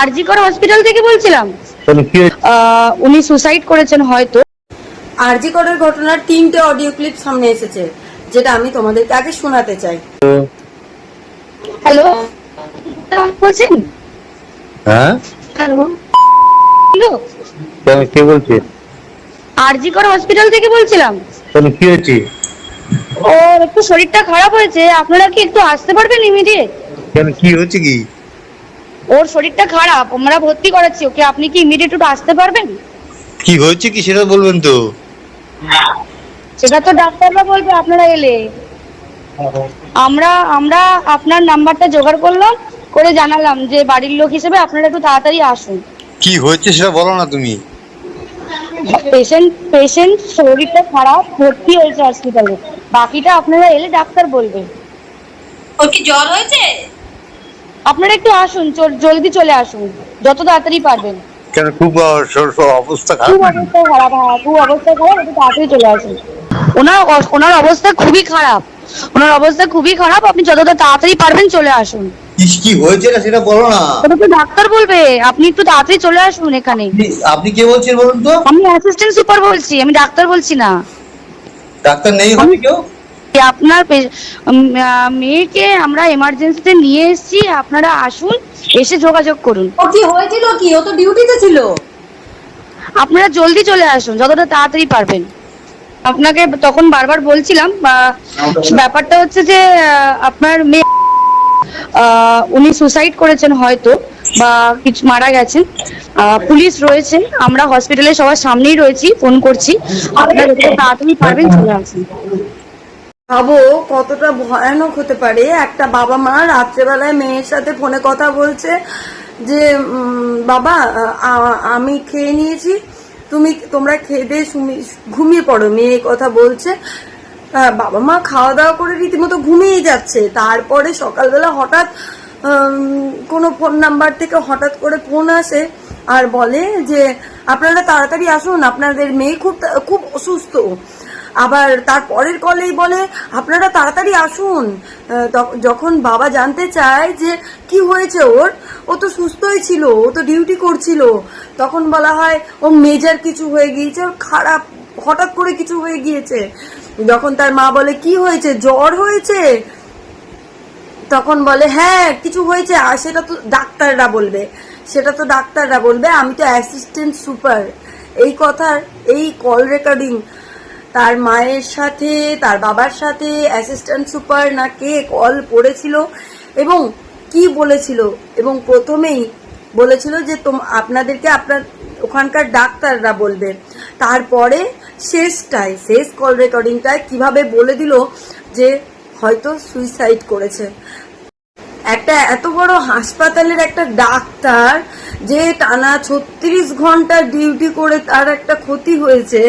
RG Kar hospital থেকে বলছিলাম? উনি সুসাইড করেছেন হয়তো। আরজি করের ঘটনার তিনটে অডিও ক্লিপ সামনে এসেছে যেটা আমি তোমাদেরকে আগে শোনাতে চাই। হ্যালো বলছেন হ্যাঁ? হ্যালো কে বলছে? আরজিকর হসপিটাল থেকে বলছিলাম। কি হয়েছে? ওর একটু শরীরটা খারাপ হয়েছে আপনারা কি একটু আসতে পারবেন ইমিডিয়েট? কেন কি হয়েছে কি? ওর শরীরটা খারাপ আমরা ভর্তি করাচ্ছি ওকে আপনি কি ইমিডিয়েট একটু আসতে পারবেন? কি হয়েছে কি সেটা বলবেন তো? সেটা তো ডাক্তাররা বলবে আপনারা এলে। আমরা আমরা আপনার নাম্বারটা জোগাড় করলাম করে জানালাম যে বাড়ির লোক হিসেবে আপনারা একটু তাড়াতাড়ি আসুন। কি হয়েছে সেটা বলো না তুমি। পেশেন্ট পেশেন্ট শরীরটা খারাপ ভর্তি হয়েছে হসপিটালে বাকিটা আপনারা এলে ডাক্তার বলবে। ওর কি জ্বর হয়েছে? আপনারা একটু আসুন জলদি চলে আসুন। যত তাড়াতাড়ি পারবেন। কেন খুব অবস্থা খুব খারাপ অবস্থা খারাপ হ্যাঁ খুব অবস্থা খারাপ একটু তাড়াতাড়ি চলে আসুন। ওনার ওনার অবস্থা খুবই খারাপ। ওনার অবস্থা খুবই খারাপ আপনি যতটা তাড়াতাড়ি পারবেন চলে আসুন। কি হয়েছে না সেটা বলো না। ওটা তো ডাক্তার বলবে আপনি একটু তাড়াতাড়ি চলে আসুন এখানে। আপনি কে বলছেন বলুন তো? আমি অ্যাসিস্ট্যান্ট সুপার বলছি আমি ডাক্তার বলছি না। ডাক্তার নেই হবে কেউ? আপনার মেয়েকে আমরা এমার্জেন্সিতে নিয়ে এসেছি আপনারা আসুন এসে যোগাযোগ করুন। ও কি হয়েছিল কি? ও তো ডিউটিতে ছিল? আপনারা জলদি চলে আসুন যতটা তাড়াতাড়ি পারবেন। আপনাকে তখন বারবার বলছিলাম ব্যাপারটা হচ্ছে যে আপনার মেয়ে উনি সুসাইড করেছেন হয়তো বা কিছু মারা গেছেন। পুলিশ রয়েছে আমরা হসপিটালে সবার সামনেই রয়েছি ফোন করছি। আপনারা যতটা তাড়াতাড়ি পারবেন চলে আসুন। ভাবো কতটা ভয়ানক হতে পারে। একটা বাবা মা রাত্রেবেলায় মেয়ের সাথে ফোনে কথা বলছে যে বাবা আমি খেয়ে নিয়েছি, তুমি, তোমরা খেয়ে দিয়ে ঘুমিয়ে পড়ো, মেয়ে কথা বলছে। বাবা মা খাওয়া দাওয়া করে রীতিমতো ঘুমিয়ে যাচ্ছে। তারপরে সকালবেলা হঠাৎ কোনো ফোন নাম্বার থেকে হঠাৎ করে ফোন আসে আর বলে যে, আপনারা তাড়াতাড়ি আসুন, আপনাদের মেয়ে খুব খুব অসুস্থ। আবার তার পরের কলেই বলে, আপনারা তাড়াতাড়ি আসুন। যখন বাবা জানতে চায় যে কি হয়েছে ওর, ও তো সুস্থই ছিল, ও তো ডিউটি করছিল। তখন বলা হয়, ও মেজার কিছু হয়ে গিয়েছে, ওর খারাপ, হঠাৎ করে কিছু হয়ে গিয়েছে। যখন তার মা বলে, কি হয়েছে? জ্বর হয়েছে? তখন বলে হ্যাঁ কিছু হয়েছে, আর সেটা তো ডাক্তাররা বলবে। সেটা তো ডাক্তাররা বলবে, আমি তো অ্যাসিস্ট্যান্ট সুপার। এই কথার, এই কল রেকর্ডিং তার মায়ের সাথে, তার বাবার সাথে অ্যাসিস্ট্যান্ট সুপার না কে কল করেছিল এবং কি বলেছিল এবং প্রথমেই বলেছিল যে তোম, আপনাদেরকে আপনার ওখানকার ডাক্তাররা বলবে। তারপরে শেষটায়, শেষ কল রেকর্ডিংটায় কীভাবে বলে দিল যে হয়তো সুইসাইড করেছে। একটা এত বড় হাসপাতালের একটা ডাক্তার যে টানা ছত্রিশ ঘণ্টা ডিউটি করে তার একটা ক্ষতি হয়েছে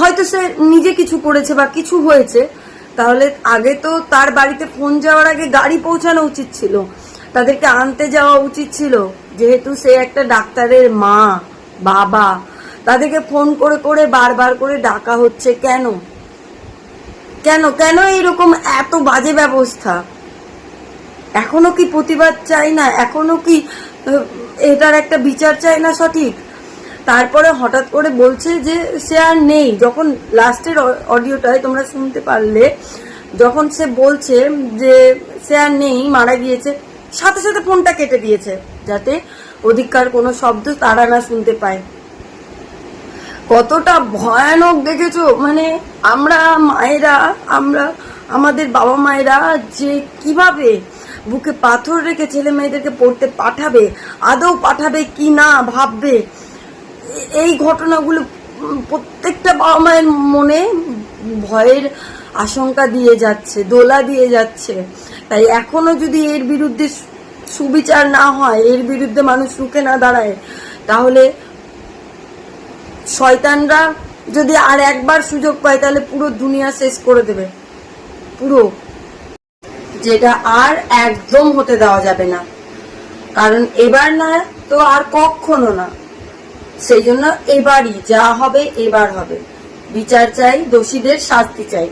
হয়তো সে নিজে কিছু করেছে বা কিছু হয়েছে, তাহলে আগে তো তার বাড়িতে ফোন যাওয়ার আগে গাড়ি পৌঁছানো উচিত ছিল। তাদেরকে আনতে যাওয়া উচিত ছিল। যেহেতু সে একটা ডাক্তারের মা, বাবা, তাদেরকে ফোন করে করে বারবার করে ডাকা হচ্ছে কেন? কেন কেন এইরকম এত বাজে ব্যবস্থা? এখনও কি প্রতিবাদ চাই না? এখনও কি এটার একটা বিচার চাই না সঠিক? তারপরে হঠাৎ করে বলছে যে সে আর নেই। যখন লাস্টের অডিওটায় তোমরা শুনতে পারলে, যখন সে বলছে যে সে আর নেই, মারা গিয়েছে, সাথে সাথে ফোনটা কেটে দিয়েছে যাতে অধিকার কোনো শব্দ তারা না শুনতে পায়। কতটা ভয়ানক দেখেছ? মানে আমরা মায়েরা, আমরা, আমাদের বাবা মায়েরা যে কীভাবে বুকে পাথর রেখে ছেলে মেয়েদেরকে পড়তে পাঠাবে, আদৌ পাঠাবে কি না ভাববে এই ঘটনাগুলো প্রত্যেকটা বাবা মায়ের মনে ভয়ের আশঙ্কা দিয়ে যাচ্ছে, দোলা দিয়ে যাচ্ছে। তাই এখনও যদি এর বিরুদ্ধে সুবিচার না হয়, এর বিরুদ্ধে মানুষ রুখে না দাঁড়ায়, তাহলে শয়তানরা যদি আর একবার সুযোগ পায়, তাহলে পুরো দুনিয়া শেষ করে দেবে। পুরো। যেটা আর একদম হতে দেওয়া যাবে না। কারণ এবার না, তো আর কখনো না। সেই জন্য এবারই যা হবে এবার হবে। বিচার চাই দোষীদের শাস্তি চাই।